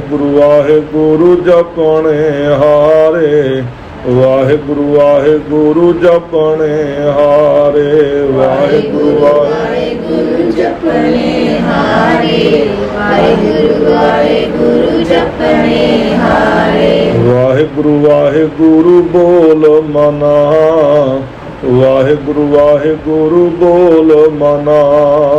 ਵਾਹਿਗੁਰੂ ਵਾਹਿਗੁਰੂ ਜਪਣੇ ਹਾਰੇ। ਵਾਹਿਗੁਰੂ ਵਾਹਿਗੁਰੂ ਜਪਣੇ ਹਾਰੇ। ਵਾਹਿਗੁਰੂ ਵਾਹਿਗੁਰੂ ਵਾਹਿਗੁਰੂ ਜਪਨੇ ਹਾਰੇ। ਵਾਹਿਗੁਰੂ ਵਾਹਿਗੁਰੂ ਜਪਨੇ ਹਾਰੇ। ਵਾਹਿਗੁਰੂ ਵਾਹਿਗੁਰੂ ਬੋਲ ਮਨਾ। ਵਾਹਿਗੁਰੂ ਵਾਹਿਗੁਰੂ ਬੋਲ ਮਨਾ।